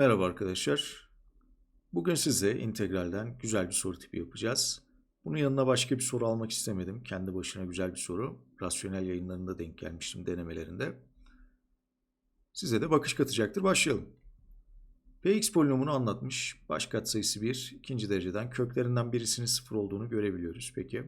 Merhaba arkadaşlar. Bugün size integralden güzel bir soru tipi yapacağız. Bunun yanına başka bir soru almak istemedim. Kendi başına güzel bir soru. Rasyonel yayınlarında denk gelmiştim denemelerinde. Size de bakış katacaktır. Başlayalım. Px polinomunu anlatmış. Baş katsayısı 1. ikinci dereceden köklerinden birisinin 0 olduğunu görebiliyoruz. Peki.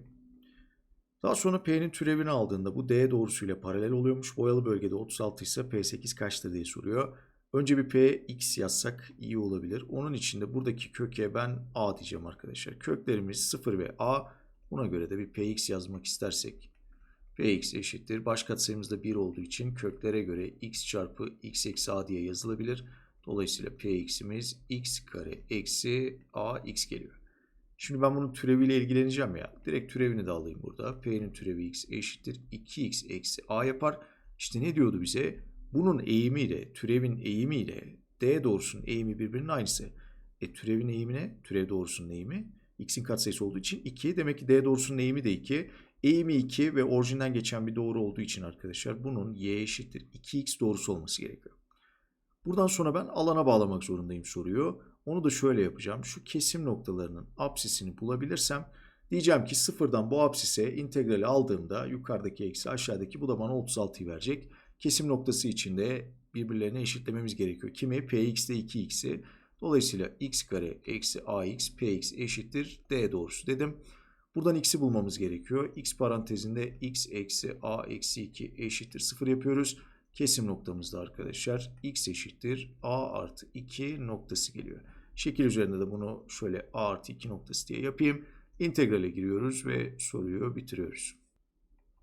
Daha sonra P'nin türevini aldığında bu D doğrusuyla paralel oluyormuş. Boyalı bölgede 36 ise P8 kaçtır diye soruyor. Önce bir px yazsak iyi olabilir. Onun için de buradaki köke ben a diyeceğim arkadaşlar. Köklerimiz 0 ve a. Buna göre de bir px yazmak istersek px eşittir. Baş katsayımız da 1 olduğu için köklere göre x çarpı x eksi a diye yazılabilir. Dolayısıyla px'imiz x kare eksi ax geliyor. Şimdi ben bunun türeviyle ilgileneceğim ya. Direkt türevini de alayım burada. P'nin türevi x eşittir. 2x eksi a yapar. İşte ne diyordu bize? Bunun eğimiyle, türevin eğimiyle d doğrusunun eğimi birbirinin aynısı. E türevin eğimi ne? Türev doğrusunun eğimi. x'in katsayısı olduğu için 2. Demek ki d doğrusunun eğimi de 2. Eğimi 2 ve orijinden geçen bir doğru olduğu için arkadaşlar bunun y eşittir 2x doğrusu olması gerekiyor. Buradan sonra ben alana bağlamak zorundayım soruyu. Onu da şöyle yapacağım. Şu kesim noktalarının apsisini bulabilirsem diyeceğim ki sıfırdan bu apsise integrali aldığımda yukarıdaki eksi aşağıdaki bu da bana 36'yı verecek. Kesim noktası içinde birbirlerine eşitlememiz gerekiyor. Kimi? Px ile 2x'i. Dolayısıyla x kare eksi ax px eşittir d doğrusu dedim. Buradan x'i bulmamız gerekiyor. x parantezinde x eksi a eksi 2 eşittir 0 yapıyoruz. Kesim noktamızda arkadaşlar x eşittir a artı 2 noktası geliyor. Şekil üzerinde de bunu şöyle a artı 2 noktası diye yapayım. İntegrale giriyoruz ve soruyu bitiriyoruz.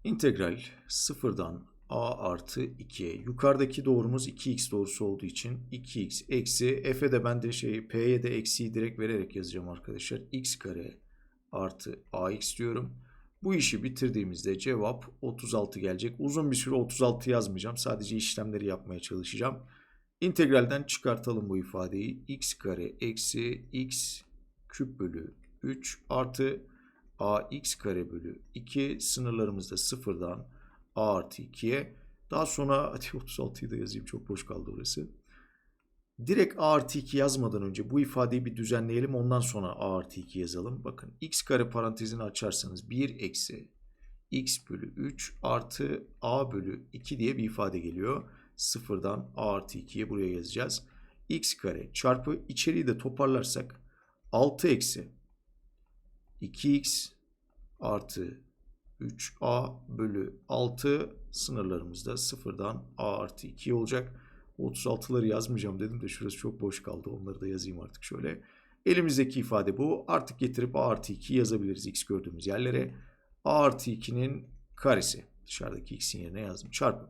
İntegral sıfırdan a artı 2'ye. Yukarıdaki doğrumuz 2x doğrusu olduğu için 2x eksi f'e de ben de şey p'ye de eksiyi direkt vererek yazacağım arkadaşlar. x kare artı ax diyorum. Bu işi bitirdiğimizde cevap 36 gelecek. Uzun bir süre 36 yazmayacağım. Sadece işlemleri yapmaya çalışacağım. İntegralden çıkartalım bu ifadeyi. x kare eksi x küp bölü 3 artı ax kare bölü 2 sınırlarımız da sıfırdan a artı 2'ye. Daha sonra hadi 36'yı da yazayım çok boş kaldı orası. Direkt a artı 2 yazmadan önce bu ifadeyi bir düzenleyelim. Ondan sonra a artı 2 yazalım. Bakın x kare parantezini açarsanız 1 eksi x bölü 3 artı a bölü 2 diye bir ifade geliyor. Sıfırdan a artı 2'ye buraya yazacağız. x kare çarpı içeriği de toparlarsak 6 eksi 2x artı 3a bölü 6 sınırlarımızda sıfırdan a artı 2 olacak. 36'ları yazmayacağım dedim de şurası çok boş kaldı. Onları da yazayım artık şöyle. Elimizdeki ifade bu. Artık getirip a artı 2 yazabiliriz x gördüğümüz yerlere. a artı 2'nin karesi. Dışarıdaki x'in yerine yazdım. Çarpı.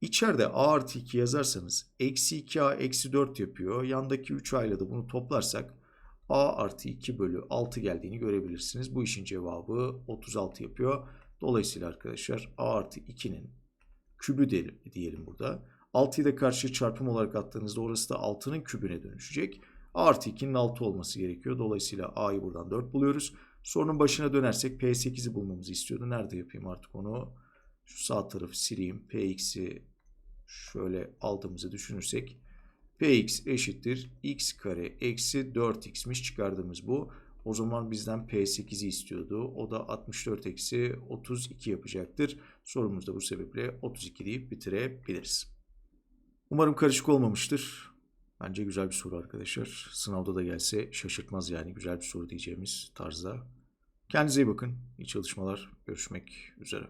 İçeride a artı 2 yazarsanız eksi 2a eksi 4 yapıyor. Yandaki 3a ile de bunu toplarsak a artı 2 bölü 6 geldiğini görebilirsiniz. Bu işin cevabı 36 yapıyor. Dolayısıyla arkadaşlar a artı 2'nin kübü diyelim, diyelim burada. 6'yı da karşı çarpım olarak attığınızda orası da 6'nın kübüne dönüşecek. A artı 2'nin 6 olması gerekiyor. Dolayısıyla a'yı buradan 4 buluyoruz. Sorunun başına dönersek P8'i bulmamızı istiyordu. Nerede yapayım artık onu? Şu sağ tarafı sileyim. Px'i şöyle aldığımızı düşünürsek Px eşittir x kare eksi 4x'miş çıkardığımız bu. O zaman bizden P8'i istiyordu. O da 64 eksi 32 yapacaktır. Sorumuz da bu sebeple 32 deyip bitirebiliriz. Umarım karışık olmamıştır. Bence güzel bir soru arkadaşlar. Sınavda da gelse şaşırtmaz yani güzel bir soru diyeceğimiz tarzda. Kendinize iyi bakın. İyi çalışmalar. Görüşmek üzere.